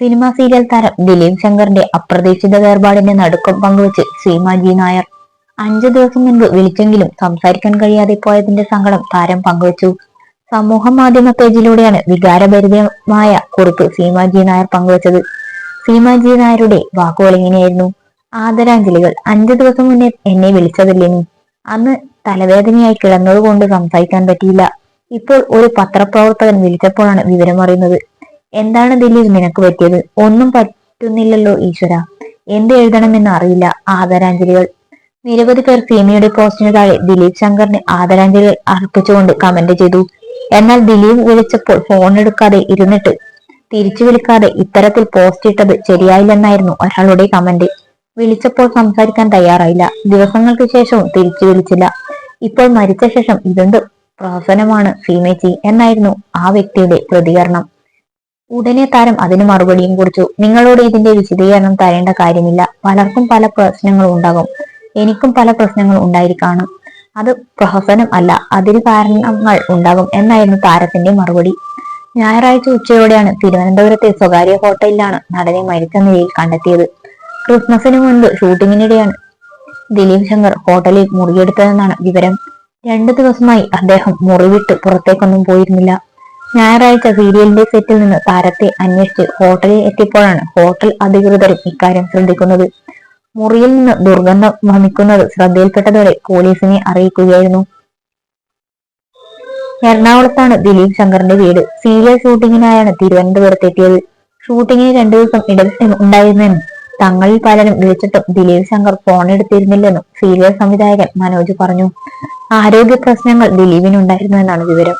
Cinema serial താരം ദിലീപ് ശങ്കറിന്റെ അപ്രതീക്ഷിത വേർപാടിന്റെ നടുക്കം പങ്കുവച്ച് സീമാജി നായർ. അഞ്ചു ദിവസം മുൻപ് വിളിച്ചെങ്കിലും സംസാരിക്കാൻ കഴിയാതെ പോയതിന്റെ സങ്കടം താരം പങ്കുവച്ചു. സമൂഹ മാധ്യമ പേജിലൂടെയാണ് വികാരഭരിതമായ കുറിപ്പ് സീമാജി നായർ പങ്കുവച്ചത്. സീമാജി നായരുടെ വാക്കുകൾ ഇങ്ങനെയായിരുന്നു ആദരാഞ്ജലികൾ അഞ്ചു ദിവസം മുന്നേ എന്നെ വിളിച്ചതില്ലെന്നും അന്ന് തലവേദനയായി കിടന്നതുകൊണ്ട് സംസാരിക്കാൻ പറ്റിയില്ല. ഇപ്പോൾ ഒരു പത്രപ്രവർത്തകൻ വിളിച്ചപ്പോഴാണ് വിവരമറിയുന്നത്. എന്താണ് ദിലീപ് നിനക്ക് പറ്റിയത്? ഒന്നും പറ്റുന്നില്ലല്ലോ ഈശ്വര. എന്ത് എഴുതണമെന്ന് അറിയില്ല. ആദരാഞ്ജലികൾ. നിരവധി പേർ സീമയുടെ പോസ്റ്റിന് താഴെ ദിലീപ് ശങ്കറിന് ആദരാഞ്ജലികൾ അർപ്പിച്ചുകൊണ്ട് കമന്റ് ചെയ്തു. എന്നാൽ ദിലീപ് വിളിച്ചപ്പോൾ ഫോൺ എടുക്കാതെ ഇരുന്നിട്ട് തിരിച്ചു വിളിക്കാതെ ഇത്തരത്തിൽ പോസ്റ്റ് ഇട്ടത് ശരിയായില്ലെന്നായിരുന്നു ഒരാളുടെ കമന്റ്. വിളിച്ചപ്പോൾ സംസാരിക്കാൻ തയ്യാറായില്ല. ദിവസങ്ങൾക്ക് ശേഷവും തിരിച്ചു വിളിച്ചില്ല. ഇപ്പോൾ മരിച്ച ശേഷം ഇതെന്ത് പ്രഹസനമാണ് സീമേച്ചി എന്നായിരുന്നു ആ വ്യക്തിയുടെ പ്രതികരണം. ഉടനെ താരം അതിന് മറുപടിയും കുറിച്ചു നിങ്ങളോട് ഇതിന്റെ വിശദീകരണം തരേണ്ട കാര്യമില്ല. പലർക്കും പല പ്രശ്നങ്ങളും ഉണ്ടാകും. എനിക്കും പല പ്രശ്നങ്ങൾ ഉണ്ടായിരിക്കാണും. അത് പ്രഹസനം അല്ല അതിന് കാരണങ്ങൾ ഉണ്ടാകും എന്നായിരുന്നു താരത്തിന്റെ മറുപടി. ഞായറാഴ്ച ഉച്ചയോടെയാണ് തിരുവനന്തപുരത്തെ സ്വകാര്യ ഹോട്ടലിലാണ് നടനെ മരിച്ച നിലയിൽ കണ്ടെത്തിയത്. ക്രിസ്മസിന് മുൻപ് ഷൂട്ടിങ്ങിനിടെയാണ് ദിലീപ് ശങ്കർ ഹോട്ടലിൽ മുറിയെടുത്തതെന്നാണ് വിവരം. രണ്ടു ദിവസമായി അദ്ദേഹം മുറിവിട്ട് പുറത്തേക്കൊന്നും പോയിരുന്നില്ല. ഞായറാഴ്ച സീരിയലിന്റെ സെറ്റിൽ നിന്ന് താരത്തെ അന്വേഷിച്ച് ഹോട്ടലിൽ എത്തിയപ്പോഴാണ് ഹോട്ടൽ അധികൃതരും ഇക്കാര്യം ശ്രദ്ധിക്കുന്നത്. മുറിയിൽ നിന്ന് ദുർഗന്ധം വമിക്കുന്നത് ശ്രദ്ധയിൽപ്പെട്ടതോടെ പോലീസിനെ അറിയിക്കുകയായിരുന്നു. എറണാകുളത്താണ് ദിലീപ് ശങ്കറിന്റെ വീട്. സീരിയൽ ഷൂട്ടിങ്ങിനായാണ് തിരുവനന്തപുരത്ത് എത്തിയത് ഷൂട്ടിങ്ങിന് രണ്ടു ദിവസം ഇടവിട്ട് ഉണ്ടായിരുന്നെന്നും തങ്ങളിൽ പലരും വിളിച്ചിട്ടും ദിലീപ് ശങ്കർ ഫോൺ എടുത്തിരുന്നില്ലെന്നും സീരിയൽ സംവിധായകൻ മനോജ് പറഞ്ഞു. ആരോഗ്യ പ്രശ്നങ്ങൾ ദിലീപിനുണ്ടായിരുന്നു എന്നാണ് വിവരം.